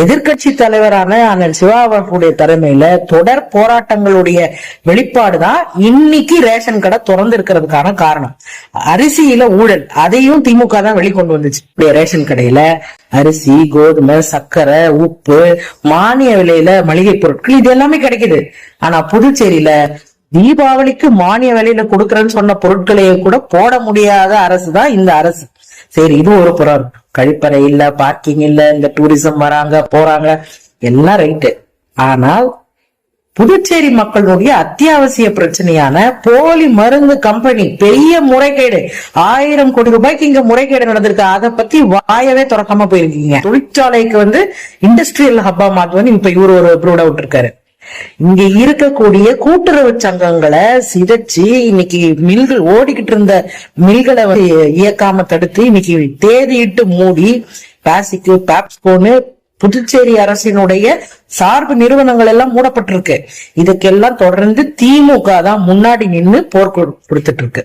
எதிர்க்கட்சி தலைவரான அண்ணன் சிவா அவர்களுடைய தலைமையில தொடர் போராட்டங்களுடைய வெளிப்பாடுதான் இன்னைக்கு ரேஷன் கடை திறந்து இருக்கிறதுக்கான காரணம். அரிசியில ஊழல் அதையும் திமுக தான் வெளிக்கொண்டு வந்துச்சு. ரேஷன் கடையில அரிசி கோதுமை சர்க்கரை உப்பு மானிய விலையில மளிகை பொருட்கள் இது எல்லாமே கிடைக்குது. ஆனா புதுச்சேரியில தீபாவளிக்கு மானிய விலையில கொடுக்கறேன்னு சொன்ன பொருட்களையும் கூட போட முடியாத அரசு தான் இந்த அரசு. சரி இது ஒரு புறம். கழிப்பறை இல்ல பார்க்கிங் இல்ல இந்த டூரிசம் வராங்க போறாங்க. எல்லாம் ரைட்டு ஆனால் புதுச்சேரி மக்களுடைய அத்தியாவசிய பிரச்சனையான போலி மருந்து கம்பெனி பெரிய முறைகேடு. ஆயிரம் கோடி ரூபாய்க்கு இங்க முறைகேடு நடந்திருக்கு. அதை பத்தி வாயவே திறக்காம போயிருக்கீங்க. தொழிற்சாலைக்கு வந்து இண்டஸ்ட்ரியல் ஹப்பா மாத்துவது இப்ப இவர் ஒரு ப்ரூட் அவுட் இருக்காரு. இங்க இருக்கக்கூடிய கூட்டுறவு சங்கங்களை சிதைச்சு இன்னைக்கு மில்கள் ஓடிக்கிட்டு இருந்த மில்களை இயக்காம தடுத்து இன்னைக்கு தேதியிட்டு மூடி பாசிக்கு பாப்ஸ்கோன்னு புதுச்சேரி அரசினுடைய சார்பு நிறுவனங்கள் எல்லாம் மூடப்பட்டிருக்கு. இதுக்கெல்லாம் தொடர்ந்து திமுக தான் முன்னாடி நின்னு போர் கொடுத்துட்டு இருக்கு.